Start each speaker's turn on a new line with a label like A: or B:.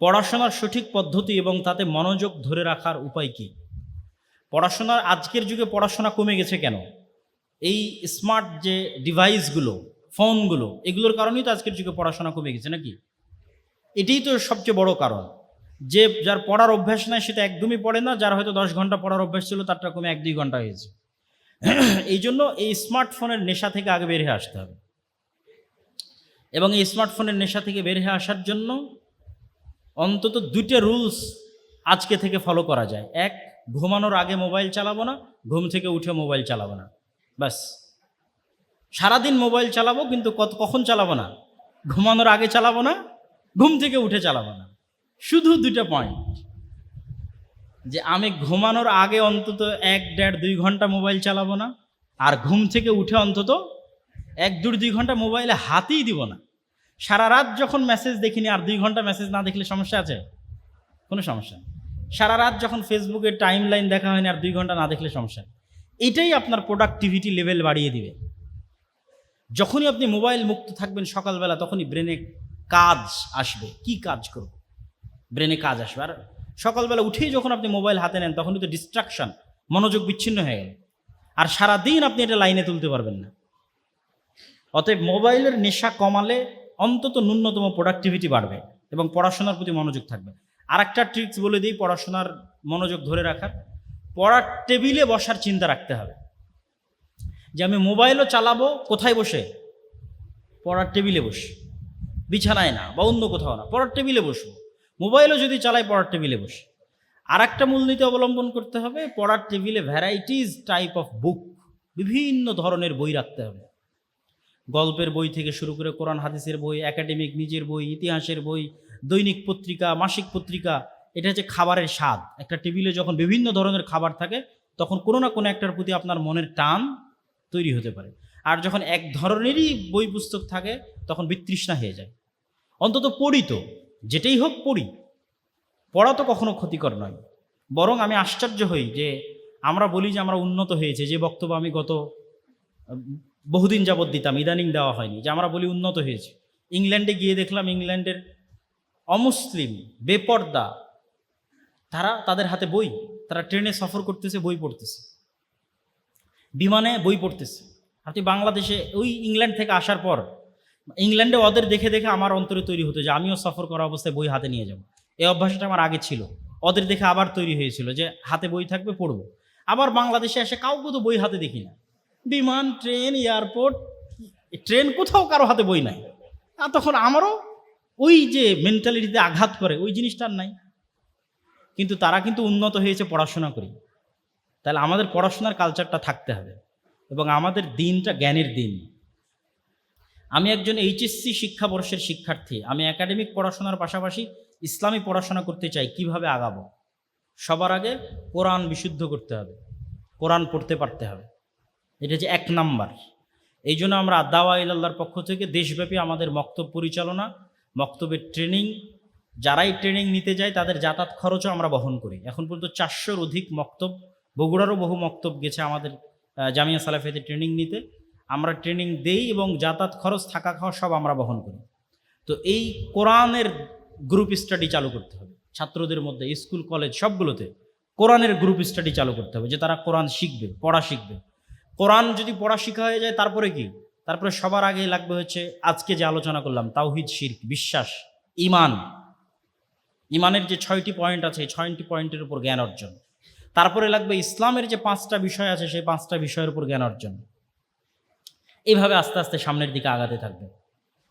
A: পড়াশোনার সঠিক পদ্ধতি এবং তাতে মনোযোগ ধরে রাখার উপায় কি? পড়াশোনার আজকের যুগে পড়াশোনা কমে গেছে কেন? এই স্মার্ট যে ডিভাইসগুলো ফোনগুলো এগুলোর কারণেই তো আজকের যুগে পড়াশোনা কমে গেছে নাকি? এটাই তো সবচেয়ে বড় কারণ। যে যার পড়ার অভ্যাস নাই সেটা একদমই পড়ে না, যার হয়তো দশ ঘণ্টা পড়ার অভ্যাস ছিল, তারটা কমে এক দুই ঘণ্টা হয়েছে। এই জন্য এই স্মার্টফোনের নেশা থেকে আগে বের হয়ে আসতে হবে। এবং এই স্মার্টফোনের নেশা থেকে বের হয়ে আসার জন্য অন্তত দুইটা রুলস আজকে থেকে ফলো করা যায়। এক, ঘুমানোর আগে মোবাইল চালাবো না, ঘুম থেকে উঠে মোবাইল চালাবো না। ব্যাস। সারাদিন মোবাইল চালাবো, কিন্তু কত, কখন চালাবো না? ঘুমানোর আগে চালাবো না, ঘুম থেকে উঠে চালাবো না। শুধু দুইটা পয়েন্ট যে আমি ঘুমানোর আগে অন্তত এক, দেড়, দুই ঘণ্টা মোবাইল চালাবো না, আর ঘুম থেকে উঠে অন্তত এক, দুই দুই ঘণ্টা মোবাইলে হাতেই দিব না। সারা রাত যখন মেসেজ দেখিনি আর দুই ঘণ্টা মেসেজ না দেখলে সমস্যা আছে? কোনো সমস্যা সারা রাত যখন ফেসবুকে টাইম লাইন দেখা হয়নি আর দুই ঘণ্টা না দেখলে সমস্যা এটাই আপনার প্রোডাক্টিভিটি লেভেল বাড়িয়ে দিবে। যখনই আপনি মোবাইল মুক্ত থাকবেন সকালবেলা, তখনই ব্রেনে কাজ আসবে। কি কাজ করব? ব্রেনে কাজ আসবে। আর সকালবেলা উঠেই যখন আপনি মোবাইল হাতে নেন, তখনই তো ডিস্ট্রাকশন মনোযোগ বিচ্ছিন্ন হয়ে গেল। আর সারা দিন আপনি এটা লাইনে তুলতে পারবেন না। অতএব মোবাইলের নেশা কমালে অন্তত ন্যূনতম প্রোডাক্টিভিটি বাড়বে এবং পড়াশোনার প্রতি মনোযোগ থাকবে। আর একটা ট্রিক্স বলে দিই, পড়াশোনার মনোযোগ ধরে রাখার। পড়ার টেবিলে বসার চিন্তা রাখতে হবে। যে আমি মোবাইলও চালাবো, কোথায় বসে? পড়ার টেবিলে বসে। বিছানায় না, বা অন্য কোথাও না, পড়ার টেবিলে বসবো। মোবাইলও যদি চালাই, পড়ার টেবিলে বসে। আর একটা মূলনীতি অবলম্বন করতে হবে, পড়ার টেবিলে ভ্যারাইটিস টাইপ অফ বুক বিভিন্ন ধরনের বই রাখতে হবে। গল্পের বই থেকে শুরু করে কোরআন, হাদিসের বই একাডেমিক নিজের বই, ইতিহাসের বই, দৈনিক পত্রিকা, মাসিক পত্রিকা, এটা হচ্ছে খাবারের স্বাদ। একটা টেবিলে যখন বিভিন্ন ধরনের খাবার থাকে, তখন কোনো না কোনো একটার প্রতি আপনার মনের টান তৈরি হতে পারে। আর যখন এক ধরনেরই বই পুস্তক থাকে, তখন বিতৃষ্ণা হয়ে যায়। অন্তত পড়ি তো, যেটাই হোক পড়ি। পড়া তো কখনো ক্ষতিকর নয়। বরং আমি আশ্চর্য হই যে আমরা বলি যে আমরা উন্নত হয়েছে, যে বক্তব্য আমি গত বহুদিন যাবৎ দিতাম, ইদানিং দেওয়া হয়নি, যে আমরা বলি উন্নত হয়েছে। ইংল্যান্ডে গিয়ে দেখলাম ইংল্যান্ডের অমুসলিম, বেপর্দা, তারা তাদের হাতে বই, তারা ট্রেনে সফর করতেছে, বই পড়তেছে। বিমানে বই পড়তেছে। আপনি বাংলাদেশে, ওই ইংল্যান্ড থেকে আসার পর, ইংল্যান্ডে ওদের দেখে দেখে আমার অন্তরে তৈরি হতো যে আমিও সফর করা অবস্থায় বই হাতে নিয়ে যাব। এই অভ্যাসটা আমার আগে ছিল। ওদের দেখে আবার তৈরি হয়েছিল যে হাতে বই থাকবে, পড়ব। আবার বাংলাদেশে এসে কাউকে তো বই হাতে দেখি না। বিমান, ট্রেন, এয়ারপোর্ট, ট্রেন কোথাও কারও হাতে বই নাই। আর তখন আমারও ওই যে মেন্টালিটিতে আঘাত করে, ওই জিনিসটা আর নাই। কিন্তু তারা কিন্তু উন্নত হয়েছে পড়াশোনা করি তাহলে আমাদের পড়াশোনার কালচারটা থাকতে হবে এবং আমাদের দিনটা জ্ঞানের দিন। আমি একজন এইচএসসি শিক্ষাবর্ষের শিক্ষার্থী। আমি একাডেমিক পড়াশোনার পাশাপাশি ইসলামী পড়াশোনা করতে চাই, কীভাবে আগাবো? সবার আগে কোরআন বিশুদ্ধ করতে হবে। কোরআন পড়তে পারতে হবে। এটা যে এক নাম্বার। এই জন্য আমরা দাওয়া ইল্লাহর পক্ষ থেকে দেশব্যাপী আমাদের মক্তব পরিচালনা, মক্তবের ট্রেনিং যারাই ট্রেনিং নিতে যায় তাদের যাতায়াত খরচও আমরা বহন করি। এখন পর্যন্ত চারশোর অধিক মক্তব, বগুড়ারও বহু মক্তব গেছে আমাদের জামিয়া সালাফেতে ট্রেনিং নিতে। আমরা ট্রেনিং দেই এবং যাতায়াত খরচ, থাকা খাওয়া সব আমরা বহন করি। তো এই কোরআনের গ্রুপ স্টাডি চালু করতে হবে। ছাত্রদের মধ্যে, স্কুল, কলেজ সবগুলোতে কোরআনের গ্রুপ স্টাডি চালু করতে হবে যে তারা কোরআন শিখবে, পড়া শিখবে। কোরআন যদি পড়া শিখা হয়ে যায়, তারপরে কি? তারপরে সবার আগে লাগবে হচ্ছে, আজকে যে আলোচনা করলাম, তাওহিদ, শির্ক, বিশ্বাস ইমান ইমানের যে ছয়টি পয়েন্ট আছে ছয়টি পয়েন্টের উপর জ্ঞান অর্জন। তারপরে লাগবে ইসলামের যে পাঁচটা বিষয় আছে, সেই পাঁচটা বিষয়ের উপর জ্ঞান অর্জন। এইভাবে আস্তে আস্তে সামনের দিকে আগাতে থাকবে।